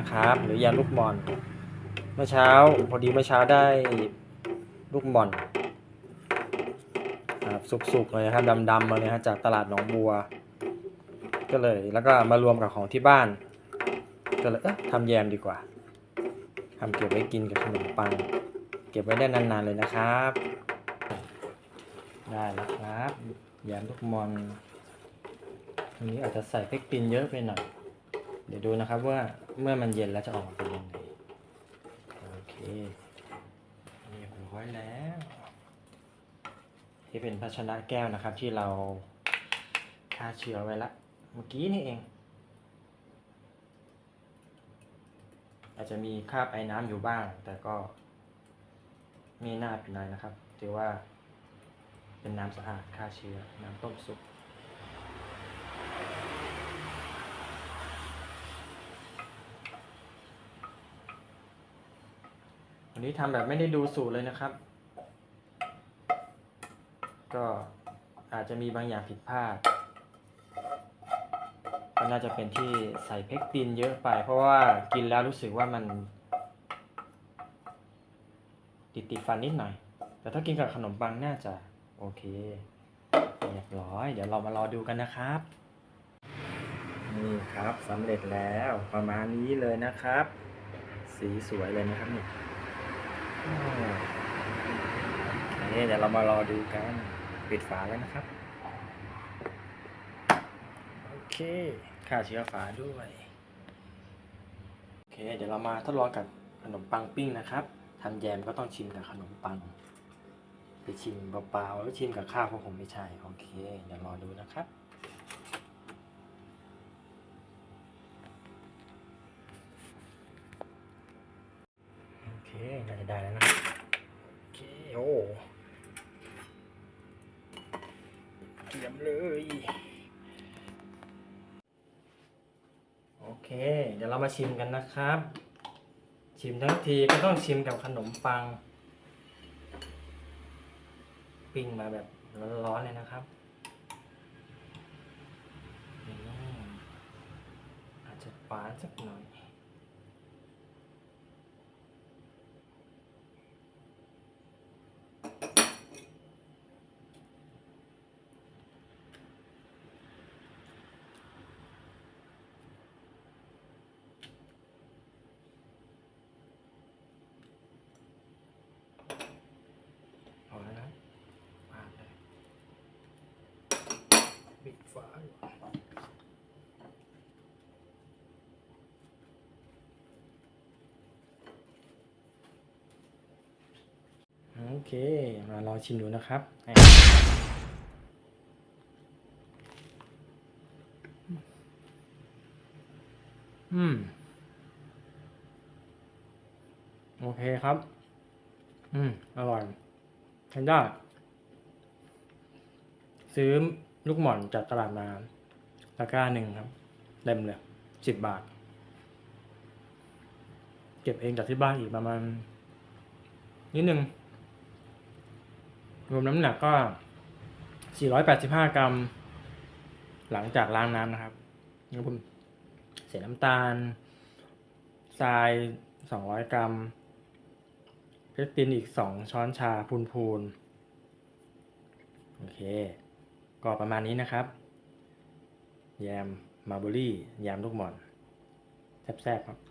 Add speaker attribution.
Speaker 1: นะครับ หรือยมลูกบอลเมื่อเช้าพอดีเมื่อเช้าได้ลูกบอลครับสุกๆเลยครับดำๆมาเลยฮะจากตลาดหนองบัว ก็เลยแล้วก็มารวมกับของที่บ้าน ก็เลยเอ๊ะทำแยมดีกว่าทำเก็บไว้กินกับขนมปัง เก็บไว้ได้นานๆเลยนะครับ ได้แล้วครับแยมลูกบอลอันนี้อาจจะใส่เพกตินเยอะไปหน่อย เดี๋ยวดูนะครับว่าเมื่อมันเย็นแล้วจะออกมาเป็นยังไง โอเคเรียบร้อยแล้วที่เป็นภาชนะแก้วนะครับที่เราฆ่าเชื้อไว้ละเมื่อกี้นี่เอง อาจจะมีคราบไอ้น้ำอยู่บ้าง แต่ก็ไม่น่าเป็นไรนะครับถือว่าเป็นน้ำสะอาดฆ่าเชื้อน้ำต้มสุก วันนี้ทำแบบไม่ได้ดูสูตรเลยนะครับ ก็อาจจะมีบางอย่างผิดพลาดก็น่าจะเป็นที่ใส่เพกตินเยอะไป เพราะว่ากินแล้วรู้สึกว่ามัน ติดติดฟันนิดหน่อย แต่ถ้ากินกับขนมปังน่าจะโอเคเรียบร้อย เดี๋ยวเรามารอดูกันนะครับ นี่ครับสำเร็จแล้วประมาณนี้เลยนะครับ สีสวยเลยนะครับนี่ อเคเดี๋ยวเรามารอดูกันปิดฝาแล้วนะครับ โอเคฆ่าเชื้อฝาด้วยโอเค เดี๋ยวเรามาทดลองกับขนมปังปิ้งนะครับทำแยมก็ต้องชิมกับขนมปัง ไปชิมเปล่าๆแล้วชิมกับข้าวก็คงไม่ใช่ โอเค เดี๋ยวรอดูนะครับ น่าจะได้แล้วนะ โอเค โอ้เยี่ยมเลย โอเค เดี๋ยวเรามาชิมกันนะครับ ชิมทั้งทีก็ต้องชิมกับขนมปัง ปิ้งมาแบบร้อนๆเลยนะครับอาจจะหวาสักหน่อย เอาแล้วนะปาดเลยปิด ฝาโอเค มาลองชิมดูนะครับอืม โอเคครับ อืม อร่อยใช้ได้ซื้อ ลูกหม่อนจากตลาดมาตะกร้าหนึ่งครับเต็มเลยสิบบาท เก็บเองจากที่บ้านอีกประมาณนิดนึง รวมน้ำหนักก็ 485 กรัม หลังจากล้างน้ำนะครับแล้วผมเสียน้ำตาล ทราย 200 กรัม เพชรตินอีก 2 ช้อนชาพูนๆโอเค ก็ประมาณนี้นะครับ แยมมาร์เบอรี่แยมลูกหม่อนแซ่บๆครับ